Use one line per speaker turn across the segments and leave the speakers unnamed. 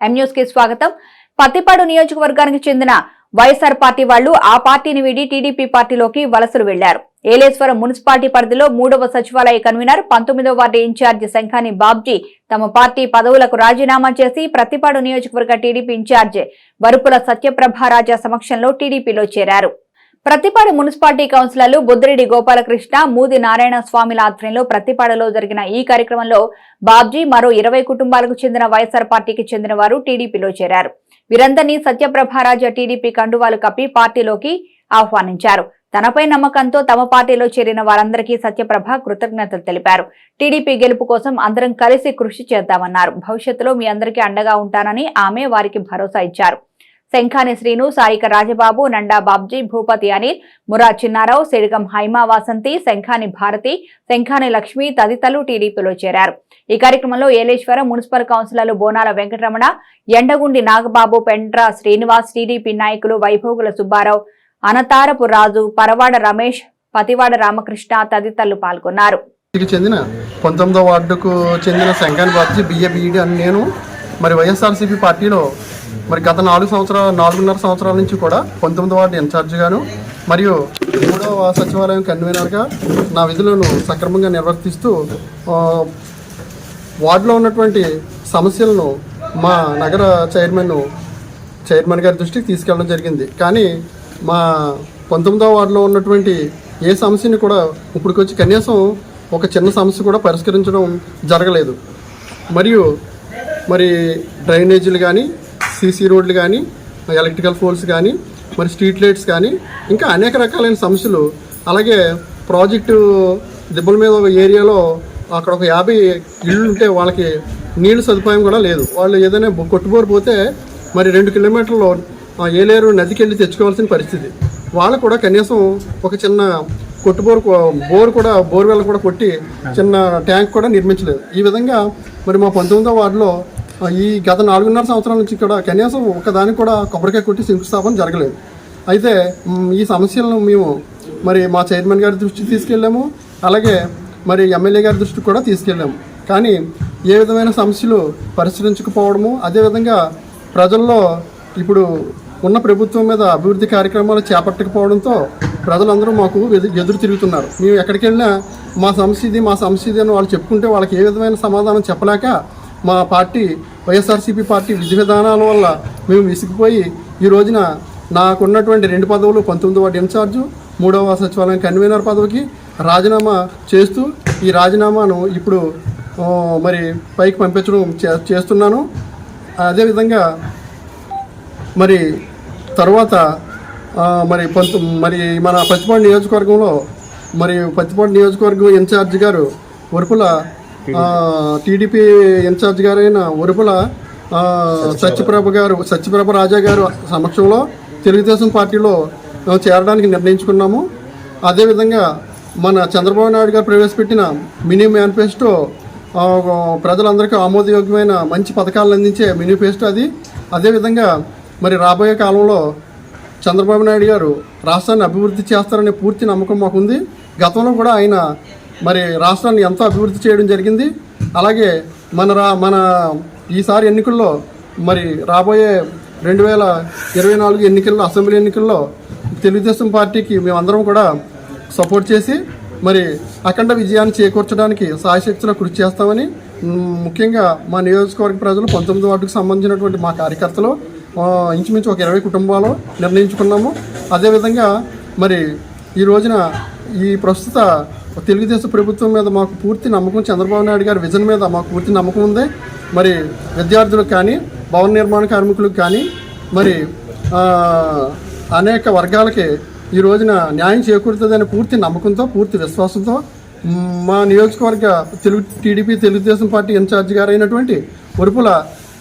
కి స్వాగతం. పత్తిపాడు నియోజకవర్గానికి చెందిన వైఎస్ఆర్ పార్టీ వాళ్ళు ఆ పార్టీని వీడి టీడీపీ పార్టీలోకి వలసలు వెళ్ళారు ఏలేశ్వరం మున్సిపాలిటీ పరిధిలో మూడవ సచివాలయ కన్వీనర్ పంతొమ్మిదవ వార్డు ఇన్ఛార్జి శంఖాని బాబ్జీ తమ పార్టీ పదవులకు రాజీనామా చేసి ప్రతిపాడు నియోజకవర్గ టీడీపీ ఇన్ఛార్జి వరుపుల సత్యప్రభారాజా సమక్షంలో టీడీపీలో చేరారు. ప్రతిపాడు మున్సిపాలిటీ కౌన్సిలర్లు బుద్దిరెడ్డి గోపాలకృష్ణ మూది నారాయణ స్వామిల ఆధ్వర్యంలో ప్రతిపాడలో జరిగిన ఈ కార్యక్రమంలో బాబ్జీ మరో ఇరవై కుటుంబాలకు చెందిన వైఎస్ఆర్ పార్టీకి చెందిన వారు టీడీపీలో చేరారు. వీరందరినీ సత్యప్రభారాజ టీడీపీ కండువాలు కప్పి పార్టీలోకి ఆహ్వానించారు. తనపై నమ్మకంతో తమ పార్టీలో చేరిన వారందరికీ సత్యప్రభ కృతజ్ఞతలు తెలిపారు. టీడీపీ గెలుపు కోసం అందరం కలిసి కృషి చేద్దామన్నారు. భవిష్యత్తులో మీ అందరికీ అండగా ఉంటానని ఆమె వారికి భరోసా ఇచ్చారు. శంఖాని శ్రీను సాయిక రాజబాబు నండా బాబ్జీ భూపతి అనిల్ మురా చిన్నారావు సిడిగం హైమా వాసంతి శంఖాని భారతి శంఖాని లక్ష్మి తదితరులు టీడీపీలో చేరారు. ఈ కార్యక్రమంలో ఏలేశ్వరం మున్సిపల్ కౌన్సిలర్లు బోనాల వెంకటరమణ ఎండగుండి నాగబాబు పెండ్ర శ్రీనివాస్ టీడీపీ నాయకులు వైభోగుల సుబ్బారావు అనతారపు రాజు పరవాడ రమేష్ పతివాడ రామకృష్ణ తదితరులు పాల్గొన్నారు.
చెందిన పంతొమ్మిదో వార్డుకు చెందిన శంఖాని బాబ్జీ బిఏ బిఈడి అని నేను మరి వైఎస్ఆర్సీపీ పార్టీలో మరి గత నాలుగు సంవత్సరాల నాలుగున్నర సంవత్సరాల నుంచి కూడా పంతొమ్మిది వార్డు ఇన్ఛార్జిగాను మరియు మూడవ సచివాలయం కన్వీనర్గా నా విధులను సక్రమంగా నిర్వర్తిస్తూ వార్డులో ఉన్నటువంటి సమస్యలను మా నగర చైర్మన్ చైర్మన్ గారి దృష్టికి తీసుకెళ్ళడం జరిగింది. కానీ మా పంతొమ్మిదవ వార్డులో ఉన్నటువంటి ఏ సమస్యని కూడా ఇప్పటికొచ్చి కనీసం ఒక చిన్న సమస్య కూడా పరిష్కరించడం జరగలేదు. మరియు మరి డ్రైనేజీలు కానీ సీసీ రోడ్లు కానీ ఎలక్ట్రికల్ పోల్స్ కానీ మరి స్ట్రీట్ లైట్స్ కానీ ఇంకా అనేక రకాలైన సమస్యలు. అలాగే ప్రాజెక్టు దిబ్బల మీద ఒక ఏరియాలో అక్కడ ఒక యాభై ఇళ్ళు ఉంటే వాళ్ళకి నీళ్ళు సదుపాయం కూడా లేదు. వాళ్ళు ఏదైనా కొట్టుబోరు పోతే మరి రెండు కిలోమీటర్లు ఏలేరు నదికి వెళ్ళి తెచ్చుకోవాల్సిన పరిస్థితి. వాళ్ళు కూడా కనీసం ఒక చిన్న కొట్టుబోరు బోర్ కూడా బోర్వెల్ కూడా కొట్టి చిన్న ట్యాంక్ కూడా నిర్మించలేదు. ఈ విధంగా మరి మా పంతొమ్మిదో వార్డులో ఈ గత నాలుగున్నర సంవత్సరాల నుంచి కూడా కనీసం ఒకదానికి కూడా కొబ్బరికాయ కొట్టి శంకుస్థాపన జరగలేదు. అయితే ఈ సమస్యలను మేము మరి మా చైర్మన్ గారి దృష్టికి తీసుకెళ్ళాము అలాగే మరి ఎమ్మెల్యే గారి దృష్టికి కూడా తీసుకెళ్ళాము. కానీ ఏ విధమైన సమస్యలు పరిష్కరించకపోవడము అదేవిధంగా ప్రజల్లో ఇప్పుడు ఉన్న ప్రభుత్వం మీద అభివృద్ధి కార్యక్రమాలు చేపట్టకపోవడంతో ప్రజలందరూ మాకు ఎదురు తిరుగుతున్నారు. మేము ఎక్కడికి వెళ్ళినా మా సమస్య ఇది మా సమస్య ఇది అని వాళ్ళు చెప్పుకుంటే వాళ్ళకి ఏ విధమైన సమాధానం చెప్పలేక మా పార్టీ వైఎస్ఆర్సీపీ పార్టీ విధి విధానాల వల్ల మేము విసిగిపోయి ఈ రోజున నాకున్నటువంటి రెండు పదవులు పంతొమ్మిది వార్డు ఇన్ఛార్జు మూడవ సచివాలయం కన్వీనర్ పదవికి రాజీనామా చేస్తూ ఈ రాజీనామాను ఇప్పుడు మరి పైకి పంపించడం చే- చేస్తున్నాను. అదేవిధంగా మరి తర్వాత మరి పంత మరి మన పచ్చిపాడు నియోజకవర్గంలో మరి పచ్చిపాడు నియోజకవర్గం ఇన్ఛార్జ్ గారు వరుపుల టీడీపీ. ఇన్ఛార్జ్ గారైన ఉరుపుల సత్యప్రభ. గారు సత్యప్రభ రాజా గారు సమక్షంలో తెలుగుదేశం పార్టీలో చేరడానికి నిర్ణయించుకున్నాము. అదేవిధంగా మన చంద్రబాబు నాయుడు గారు ప్రవేశపెట్టిన మినీ మేనిఫెస్టో ప్రజలందరికీ ఆమోదయోగ్యమైన మంచి పథకాలను అందించే మేనిఫెస్టో అది. అదేవిధంగా మరి రాబోయే కాలంలో చంద్రబాబు నాయుడు గారు రాష్ట్రాన్ని అభివృద్ధి చేస్తారనే పూర్తి నమ్మకం మాకుంది. గతంలో కూడా ఆయన మరి రాష్ట్రాన్ని ఎంతో అభివృద్ధి చేయడం జరిగింది. అలాగే మన రా మన ఈసారి ఎన్నికల్లో మరి రాబోయే రెండు వేల ఇరవై నాలుగు ఎన్నికల్లో అసెంబ్లీ ఎన్నికల్లో తెలుగుదేశం పార్టీకి మేమందరం కూడా సపోర్ట్ చేసి మరి అఖండ విజయాన్ని చేకూర్చడానికి సాయశక్తిలో కృషి చేస్తామని ముఖ్యంగా మా నియోజకవర్గ ప్రజలు పంతొమ్మిది వార్డుకు సంబంధించినటువంటి మా కార్యకర్తలు ఇంచుమించు ఒక ఇరవై కుటుంబాలు నిర్ణయించుకున్నాము. అదేవిధంగా మరి ఈ రోజున ఈ ప్రస్తుత తెలుగుదేశం ప్రభుత్వం మీద మాకు పూర్తి నమ్మకం చంద్రబాబు నాయుడు గారి విజన్ మీద మాకు పూర్తి నమ్మకం ఉంది. మరి విద్యార్థులకు కానీ భవన నిర్మాణ కార్మికులకు కానీ మరి అనేక వర్గాలకి ఈ రోజున న్యాయం చేకూరుతుందనే పూర్తి నమ్మకంతో పూర్తి విశ్వాసంతో మ్, నియోజకవర్గ Telugu TDP Telugu Desam party incharge గారు అయినటువంటి ఉరుపుల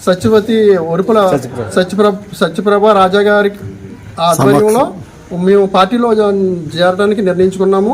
సత్యవతి ఉరుపుల సత్యప్రభ. సత్యప్రభ రాజా గారి ఆధ్వర్యంలో మేము పార్టీలో చేరడానికి నిర్ణయించుకున్నాము.